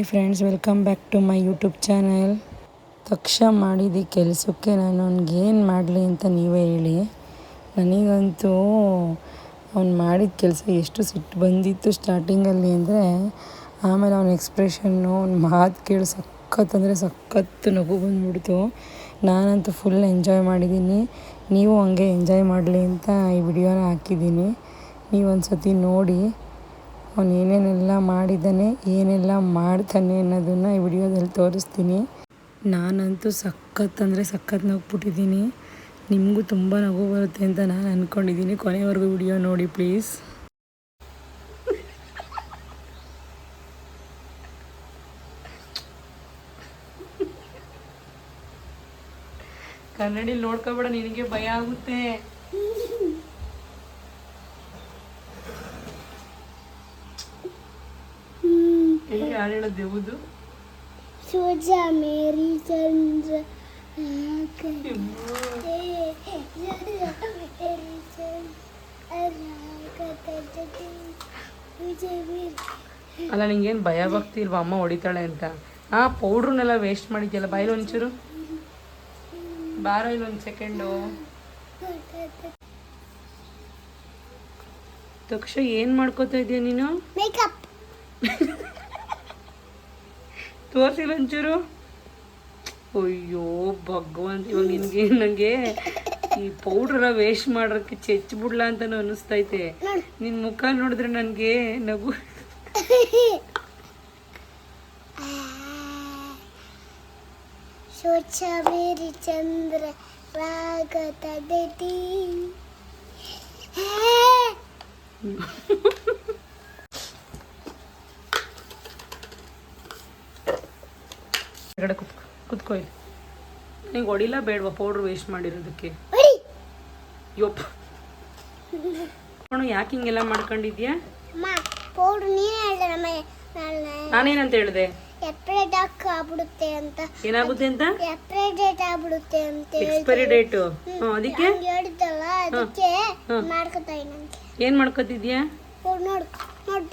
Hi friends, welcome back to my YouTube channel. ತಕ್ಷ ಮಾಡಿದ ಕೆಲಸಕ್ಕೆ ನಾನು ಅವ್ನಿಗೇನು ಮಾಡಲಿ ಅಂತ ನೀವೇ ಹೇಳಿ. ನನಗಂತೂ ಅವ್ನು ಮಾಡಿದ ಕೆಲಸ ಎಷ್ಟು ಸಿಟ್ಟು ಬಂದಿತ್ತು ಸ್ಟಾರ್ಟಿಂಗಲ್ಲಿ ಅಂದರೆ ಆಮೇಲೆ ಅವನ ಎಕ್ಸ್ಪ್ರೆಷನ್ನು ಅವ್ನ ಮಾತು ಕೇಳಿ ಸಖತ್ ಅಂದರೆ ಸಖತ್ ನಗು ಬಂದ್ಬಿಡ್ತು. ನಾನಂತೂ ಫುಲ್ ಎಂಜಾಯ್ ಮಾಡಿದ್ದೀನಿ ನೀವು ಹಂಗೆ ಎಂಜಾಯ್ ಮಾಡಲಿ ಅಂತ ಈ ವಿಡಿಯೋನ ಹಾಕಿದ್ದೀನಿ ನೀವು ಒಂದು ಸತಿ ನೋಡಿ. ಅವನು ಏನೇನೆಲ್ಲ ಮಾಡಿದ್ದಾನೆ? ಏನೆಲ್ಲ ಮಾಡ್ತಾನೆ ಅನ್ನೋದನ್ನು ಈ ವಿಡಿಯೋದಲ್ಲಿ ತೋರಿಸ್ತೀನಿ. ನಾನಂತೂ ಸಖತ್ ಅಂದರೆ ಸಖತ್ ನಗ್ಬಿಟ್ಟಿದ್ದೀನಿ. ನಿಮಗೂ ತುಂಬ ನಗು ಬರುತ್ತೆ ಅಂತ ನಾನು ಅಂದ್ಕೊಂಡಿದ್ದೀನಿ ಕೊನೆವರೆಗೂ ವಿಡಿಯೋ ನೋಡಿ ಪ್ಲೀಸ್. ಕನ್ನಡಿ ನೋಡ್ಕೋಬೇಡ, ನಿನಗೆ ಭಯ ಆಗುತ್ತೆ. ಹೇಗೆ ಹಾಡು ಹೇಳೋದು ದೇವುದು ಸೂರ್ಯ ಮೇರಿ ಚಂದ್ರ ಅಲ್ಲ ನಿಂಗೇನು ಭಯ ಭಕ್ತಿ ಇಲ್ವಾ? ಅಮ್ಮ ಹೊಡಿತಾಳೆ ಅಂತ. ಆ ಪೌಡ್ರನ್ನೆಲ್ಲ ವೇಸ್ಟ್ ಮಾಡಿದ್ಯಲ್ಲ ಬಾಯಲ್ಲಿ ಒಂಚೂರು. ಬಾರೋ ಇಲ್ಲಿ ಒಂದು ಸೆಕೆಂಡು ತಕ್ಷ ಏನು ಮಾಡ್ಕೋತಾ ಇದೀಯ ನೀನು? ಮೇಕಪ್ ತೋರಿಸಿಲ್ಲ ಒಂಚೂರು. ಅಯ್ಯೋ, ಭಗವಂತ, ಇವಾಗ ನಿನ್ಗೆ ನನಗೆ ಈ ಪೌಡ್ರೆಲ್ಲ ವೇಸ್ಟ್ ಮಾಡೋಕ್ಕೆ ಚೆಚ್ಬಿಡ್ಲಾ ಅಂತ ಅನಿಸ್ತೈತೆ ನಿನ್ನ ಮುಖ ನೋಡಿದ್ರೆ ನನಗೆ ನಗು. ಸೂರ್ಯ ಮೇರಿ ಚಂದ್ರ ರಾಗ ಹೊರಗಡೆ ಕುತ್ಕೊ ಕುತ್ಕೊ ಇಲ್ಲಿ. ನನಗೆ ಹೊಡಿಲ್ಲ ಬೇಡವಾ? ಪೌಡ್ರ್ ವೇಸ್ಟ್ ಮಾಡಿರೋದಕ್ಕೆ. ಯೋಪ್. ಯಪ್ಪ ಅವನು ಯಾಕೆ ಹಿಂಗೆಲ್ಲ ಮಾಡ್ಕೊಂಡಿದ್ಯಾ? ಅಮ್ಮ ಪೌಡ್ರ್ ನೀನೇ ಹೇಳ್ದೆ ನಮ್ಮ ನಾಳೆ. ನಾನೇನಂತ ಹೇಳಿದೆ? ಎಪ್ರಿಲ್ ಡಾಕ್ ಆಗ್ಬಿಡುತ್ತೆ ಅಂತ. ಏನಾಗುತ್ತೆ ಅಂತ? ಎಕ್ಸ್ಪೈರಿ ಡೇಟ್ ಆಗ್ಬಿಡುತ್ತೆ ಅಂತ ಎಕ್ಸ್ಪೈರಿ ಡೇಟ್ ಅದಕ್ಕೆ? ಹಂಗೆ ಹೇಳಿದ್ದಲ್ಲ ಅದಕ್ಕೆ ಮಾಡ್ಕೊತಾ ಏನ್ ಏನು ಮಾಡ್ಕೊತಿದ್ಯಾ? ನೋಡ್ ನೋಡ್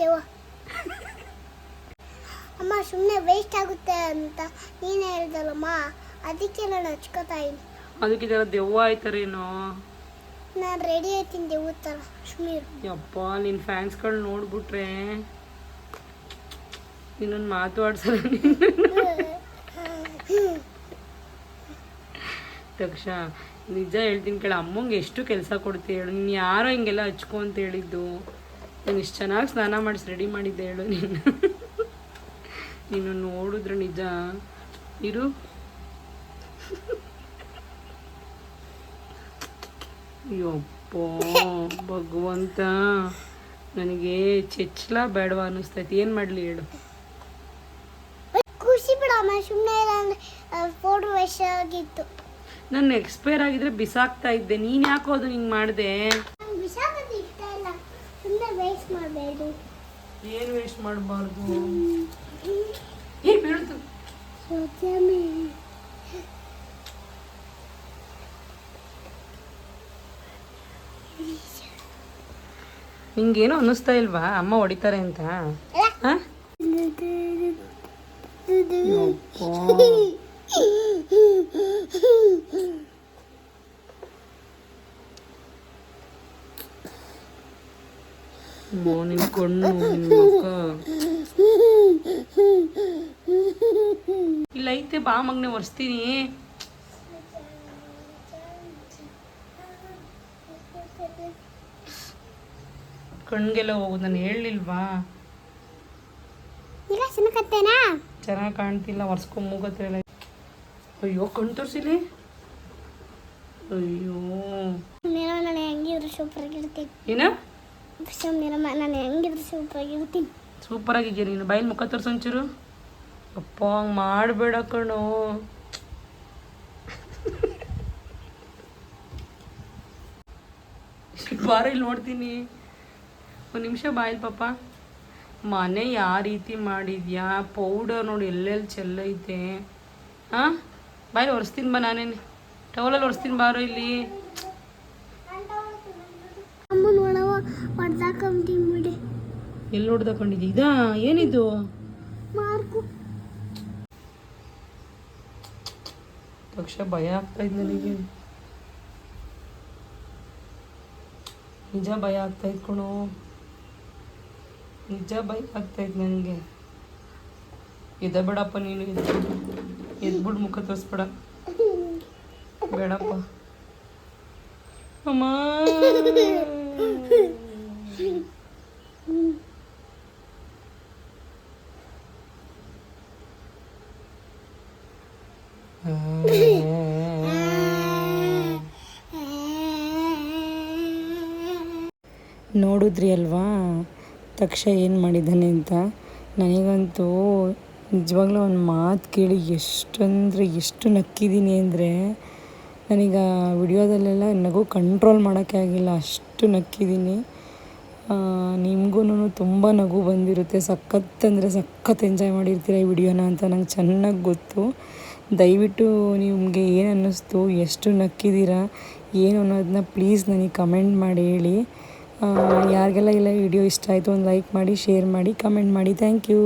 ಅಮ್ಮ ಸುಮ್ಮನೆ ವೇಸ್ಟ್ ಆಗುತ್ತೆ ಅಂತ ನೀನು ಹೇಳ್ದಲ್ಲಮ್ಮ? ಅದಕ್ಕೆ ನಾನು ಹಚ್ಕೋತಾ ಇದ್ದೀನಿ. ಅದಕ್ಕೆ ಇದೆಲ್ಲ ದೆವ್ವ ಆಯ್ತಾರೇನು ನಾನು ರೆಡಿ ಆಯ್ತೀನಿ ಥರ ಸುಮ್ಮನೆ ಯಪ್ಪ ನಿನ್ನ ಫ್ಯಾನ್ಸ್ಗಳು ನೋಡ್ಬಿಟ್ರೆ ಮಾತು ಮಾತಾಡ್ಸಲ್ಲ ತಕ್ಷ ನಿಜ ಹೇಳ್ತೀನಿ ಕೇಳ ಅಮ್ಮಂಗೆ ಎಷ್ಟು ಕೆಲಸ ಕೊಡ್ತೀಯ ಹೇಳು. ನೀನು ಯಾರೋ ಹಿಂಗೆಲ್ಲ ಹಚ್ಕೊ ಅಂತ ಹೇಳಿದ್ದು. ನಾನು ಇಷ್ಟು ಚೆನ್ನಾಗಿ ಸ್ನಾನ ಮಾಡಿಸಿ ರೆಡಿ ಮಾಡಿದ್ದೆ ಹೇಳು ನೀನು. ನೀನು ನೋಡಿದ್ರೆ ನಿಜ. ಇರು. ಯಪ್ಪ ಭಗವಂತ. ನನಗೆ ಚೆಚ್ಚಲ ಬೇಡವಾ ಅನ್ನಿಸ್ತೈತಿ. ಏನು ಮಾಡಲಿ ಹೇಳು. ಖುಷಿ ಬಿಡಮ್ಮ ಸುಮ್ಮನೆ ಫೋಟೋ ವೇಸ್ಟ್ ಆಗಿತ್ತು. ನನ್ನ ಎಕ್ಸ್ಪೈರ್ ಆಗಿದ್ರೆ ಬಿಸಾಕ್ತಾ ಇದ್ದೆ. ನೀನು ಯಾಕೋ ಅದು ಹಿಂಗೆ ಮಾಡಿದೆ? ಬಿಸಾಕೋದು ಇಷ್ಟ ಇಲ್ಲ. ಸುಮ್ಮನೆ ವೇಸ್ಟ್ ಮಾಡಬೇಡಿ. ಏನು ವೇಸ್ಟ್ ಮಾಡಬಾರ್ದು? ಏ ಬೀಳ್ತು ನಿಂಗೇನು ಅನ್ನಿಸ್ತಾ ಇಲ್ವಾ? ಅಮ್ಮ ಹೊಡಿತಾರೆ ಅಂತ. ನಿನ್ ಕಣ್ಣು ನಿನ್ ಮುಖ. ಇಲ್ಲ ಐತೆ ಬಾ ಮಗ್ನೆ ಒರೆಸ್ತೀನಿ. ಕಣ್ಗೆಲ್ಲ ಹೋಗು ನಾನು ಹೇಳಲಿಲ್ವಾ? ಚೆನ್ನಾಗಿ ಕಾಣ್ತಿಲ್ಲ ಒರ್ಸ್ಕೊಂಡ್ ಮೂಗತ್ರ ಎಲ್ಲ. ಅಯ್ಯೋ ಕಣ್ ತೋರಿಸಿಲಿ? ಅಯ್ಯೋ. ನೀನು ಹೆಂಗಿದ್ರು ಸೂಪರ್ ಆಗಿರ್ತೀನಿ ಏನ? ನಾನು ಹೆಂಗಿದ್ರು ಸೂಪರ್ ಆಗಿರ್ತೀನಿ ಸೂಪರ್ ಆಗಿದ್ಯಾ ನೀನು. ಬೈಲ್ ಮುಖ ತೋರ್ಸು ಒಂಚೂರು. ಅಪ್ಪ, ಹಂಗೆ ಮಾಡಬೇಡ ಕಣು. ಬಾರ ಇಲ್ಲಿ ನೋಡ್ತೀನಿ. ಒಂದು ನಿಮಿಷ ಬಾಯಿಲ್ ಪಾಪ. ಮನೆ ಯಾವ ರೀತಿ ಮಾಡಿದ್ಯಾ? ಪೌಡರ್ ನೋಡಿ, ಎಲ್ಲೆಲ್ಲಿ ಚೆಲ್ಲೈತೆ ಹಾಂ? ಬಾಯಲ್ಲಿ ಒರೆಸ್ತೀನಿ ಬಾ ನಾನೇನು. ಟವಲಲ್ಲಿ ಒರೆಸ್ತೀನಿ ಬಾರೋ ಇಲ್ಲಿ. ಎಲ್ಲಿ ಹೊಡ್ದಕೊಂಡಿದ್ದಿ ಇದಾ ಏನಿದು? ಮಾರ್ಕು. ಪಕ್ಷ ಭಯ ಆಗ್ತಾ ಇದ್ ನನಗೆ. ನಿಜ ಭಯ ಆಗ್ತಾ ಕಣೋ. ನಿಜ ಭಯ ಆಗ್ತಾ ಇತ್ತು ನನಗೆ ಎದ ಬೇಡಪ್ಪ ನೀನು ಎದ್ಬಿಡು ಎದ್ಬಿಡು ಮುಖ ತೋರಿಸ್ಬೇಡ. ಬೇಡಪ್ಪ. ಅಮ್ಮ. ನೋಡಿದ್ರಿ ಅಲ್ವಾ? ತಕ್ಷ ಏನು ಮಾಡಿದ್ದಾನೆ ಅಂತ? ನನಗಂತೂ ನಿಜವಾಗ್ಲೂ ಒಂದು ಮಾತು ಕೇಳಿ ಎಷ್ಟಂದರೆ ಎಷ್ಟು ನಕ್ಕಿದ್ದೀನಿ ಅಂದರೆ, ನನಗೆ ವಿಡಿಯೋದಲ್ಲೆಲ್ಲ ನಗು ಕಂಟ್ರೋಲ್ ಮಾಡೋಕ್ಕೆ ಆಗಿಲ್ಲ, ಅಷ್ಟು ನಕ್ಕಿದ್ದೀನಿ. ನಿಮಗೂ ತುಂಬ ನಗು ಬಂದಿರುತ್ತೆ. ಸಖತ್ ಅಂದರೆ ಸಖತ್ ಎಂಜಾಯ್ ಮಾಡಿರ್ತೀರ ಈ ವಿಡಿಯೋನ ಅಂತ ನಂಗೆ ಚೆನ್ನಾಗಿ ಗೊತ್ತು. ದಯವಿಟ್ಟು ನಿಮಗೆ ಏನು ಅನ್ನಿಸ್ತು, ಎಷ್ಟು ನಕ್ಕಿದ್ದೀರಾ, ಏನು ಅನ್ನೋದನ್ನ ಪ್ಲೀಸ್ ನನಗೆ ಕಮೆಂಟ್ ಮಾಡಿ ಹೇಳಿ. ಯಾರಿಗೆಲ್ಲ ಇಲ್ಲ ವಿಡಿಯೋ ಇಷ್ಟ ಆಯಿತು, ಒಂದು ಲೈಕ್ ಮಾಡಿ ಶೇರ್ ಮಾಡಿ ಕಮೆಂಟ್ ಮಾಡಿ. Thank you